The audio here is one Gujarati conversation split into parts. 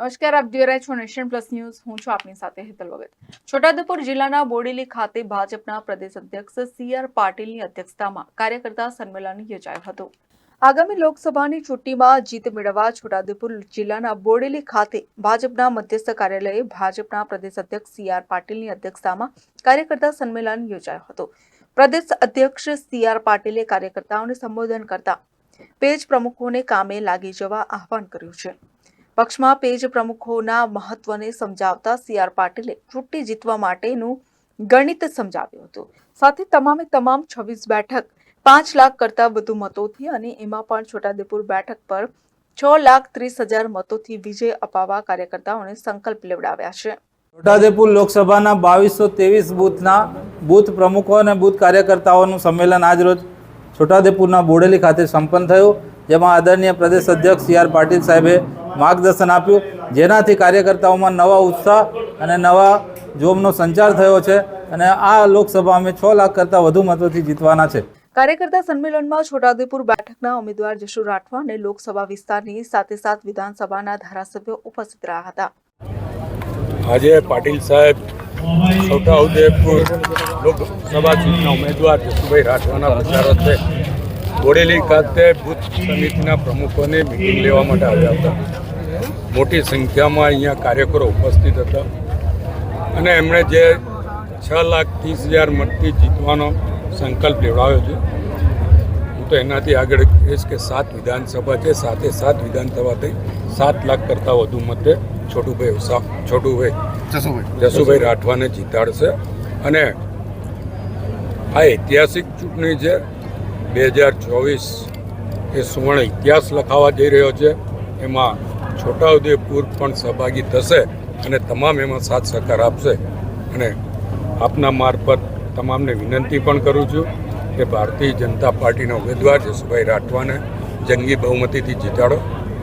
નમસ્કાર, આપ જોઈ રહ્યા છો નેશન પ્લસ ન્યૂઝ. હું છું આપની સાથે હેતલ ભગત છોટાઉદેપુર જિલ્લાના બોડેલી ખાતે ભાજપના પ્રદેશ અધ્યક્ષ સી આર પાટીલની અધ્યક્ષતામાં કાર્યકર્તા સંમેલન યોજાયું હતું. આગામી લોકસભાની ચૂંટણીમાં જીત મેળવવા છોટાઉદેપુર જિલ્લાના બોડેલી ખાતે ભાજપના મધ્યસ્થ કાર્યાલયે ભાજપના પ્રદેશ અધ્યક્ષ સી આર પાટીલની અધ્યક્ષતામાં કાર્યકર્તા સંમેલન યોજાયું હતું. પ્રદેશ અધ્યક્ષ સી આર પાટીલે કાર્યકર્તાઓને સંબોધન કરતા પેજ પ્રમુખોને કામે લાગી જવા આહવાન કર્યું છે. પક્ષમાં પેજ પ્રમુખોના મહત્વને સમજાવતા સી આર પાટીલે ચૂંટણી જીતવા માટેનું ગણિત સમજાવ્યું હતું. સાથે તમામે તમામ છવ્વીસ બેઠક પાંચ લાખ કરતા વધુ મતોથી અને એમાં પણ છોટાદેપુર બેઠક પર છ લાખ ત્રીસ હજાર મતોથી વિજય અપાવવા કાર્યકર્તાઓને સંકલ્પ લેવડાવ્યા છે. છોટાદેપુર લોકસભાના બાવીસો ત્રેવીસ બૂથના બૂથ પ્રમુખો અને બૂથ કાર્યકર્તાઓનું સંમેલન આજરોજ છોટાદેપુરના બોડેલી ખાતે સંપન્ન થયું. જેમાં આદરણીય પ્રદેશ અધ્યક્ષ સી આર પાટીલ સાહેબે માર્ગદર્શન આપ્યું. જેનાથી કાર્યકર્તાઓમાં નવા ઉત્સાહ અને નવા જોમનો સંચાર થયો છે અને આ લોકસભા અમે છ લાખ કરતાં વધુ મતોથી જીતવાના છે. કાર્યકર્તા સંમેલનમાં છોટાઉદેપુર બેઠકના ઉમેદવાર જશુ રાઠવા અને લોકસભા વિસ્તારની સાથે સાથ વિધાનસભાના ધારાસભ્યો ઉપસ્થિત રહ્યા હતા. આજે પાટીલ સાહેબ છોટાઉદેપુર લોકસભા ચૂંટણીના ઉમેદવાર જશુભાઈ રાઠવાના પ્રચાર છે. બોડેલી ખાતે બુથ સમિતિના પ્રમુખોને મિટિંગ લેવા માટે આવ્યા હતા. મોટી સંખ્યામાં અહીંયા કાર્યકરો ઉપસ્થિત હતા. અને એમણે જે છ લાખ ત્રીસ હજાર મતથી જીતવાનો સંકલ્પ લેવડાવ્યો છે. હું તો એનાથી આગળ કહીશ કે સાત વિધાનસભા છે સાથે સાત વિધાનસભા થઈ સાત લાખ કરતાં વધુ મતે છોટુભાઈ ઉષા છોટુભાઈ જસુભાઈ રાઠવાને જીતાડશે. અને આ ઐતિહાસિક ચૂંટણી છે. બે હજાર ચોવીસ એ સુવર્ણ ઇતિહાસ લખાવા જઈ રહ્યો છે. એમાં છોટાઉદેપુર પણ સહભાગી થશે અને તમામ એમાં સાથ સહકાર આપશે. અને આપના મારફત તમામને વિનંતી પણ કરું છું કે ભારતીય જનતા પાર્ટીના ઉમેદવાર જસુભાઈ રાઠવાને જંગી બહુમતીથી જીતાડો.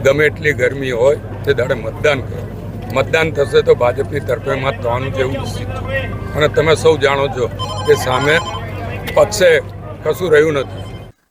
ગમે એટલી ગરમી હોય તે દાડે મતદાન કરો. મતદાન થશે તો ભાજપની તરફેમાં થવાનું છે એવું નિશ્ચિત અને તમે સૌ જાણો છો કે સામે પક્ષે કશું રહ્યું નથી.